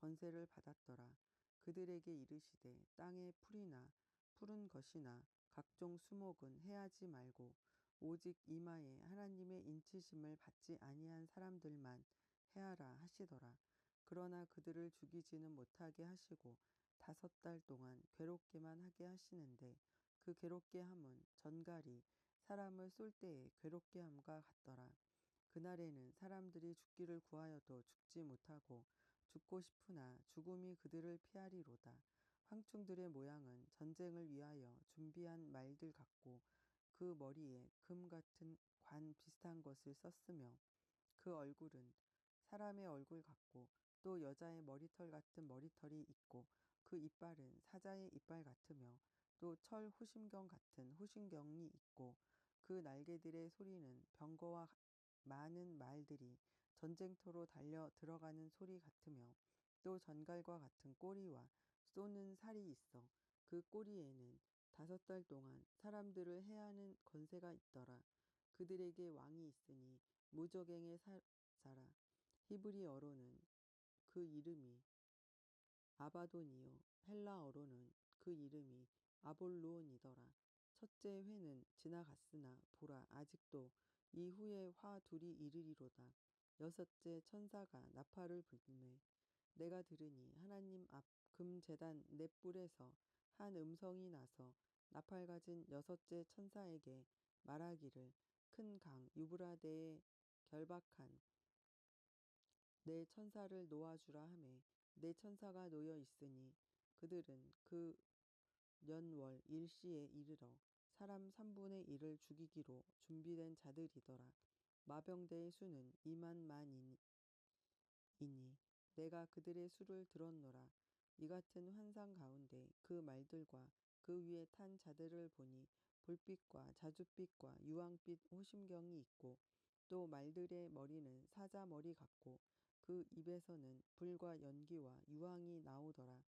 권세를 받았더라. 그들에게 이르시되 땅의 풀이나 푸른 것이나 각종 수목은 해하지 말고 오직 이마에 하나님의 인치심을 받지 아니한 사람들만 해하라 하시더라. 그러나 그들을 죽이지는 못하게 하시고 다섯 달 동안 괴롭게만 하게 하시는데 그 괴롭게 함은 전갈이 사람을 쏠 때에 괴롭게 함과 같더라. 그날에는 사람들이 죽기를 구하여도 죽지 못하고 죽고 싶으나 죽음이 그들을 피하리로다. 황충들의 모양은 전쟁을 위하여 준비한 말들 같고 그 머리에 금 같은 관 비슷한 것을 썼으며 그 얼굴은 사람의 얼굴 같고 또 여자의 머리털 같은 머리털이 있고 그 이빨은 사자의 이빨 같으며 또 철 호심경 같은 호심경이 있고 그 날개들의 소리는 병거와 많은 말들이 전쟁터로 달려 들어가는 소리 같으며 또 전갈과 같은 꼬리와 쏘는 살이 있어 그 꼬리에는 다섯 달 동안 사람들을 해하는 권세가 있더라. 그들에게 왕이 있으니 무적행의 사자라. 히브리어로는 그 이름이 아바돈이요 헬라어로는 그 이름이 아볼루온이더라. 첫째 회는 지나갔으나 보라 아직도 이후에 화 둘이 이르리로다. 여섯째 천사가 나팔을 불매 내가 들으니 하나님 앞 금재단 넷불에서 한 음성이 나서 나팔 가진 여섯째 천사에게 말하기를 큰 강 유브라데에 결박한 내 천사를 놓아주라 하매 내 천사가 놓여 있으니 그들은 그 년월 일시에 이르러 사람 3분의 1을 죽이기로 준비된 자들이더라. 마병대의 수는 2만 만이니 내가 그들의 수를 들었노라. 이 같은 환상 가운데 그 말들과 그 위에 탄 자들을 보니 불빛과 자줏빛과 유황빛 호심경이 있고 또 말들의 머리는 사자 머리 같고 그 입에서는 불과 연기와 유황이 나오더라.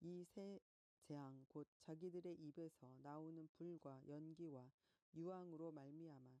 이 세 재앙 곧 자기들의 입에서 나오는 불과 연기와 유황으로 말미암아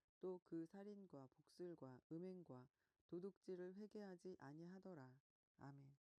또 그 살인과 복술과 음행과 도둑질을 회개하지 아니하더라. 아멘.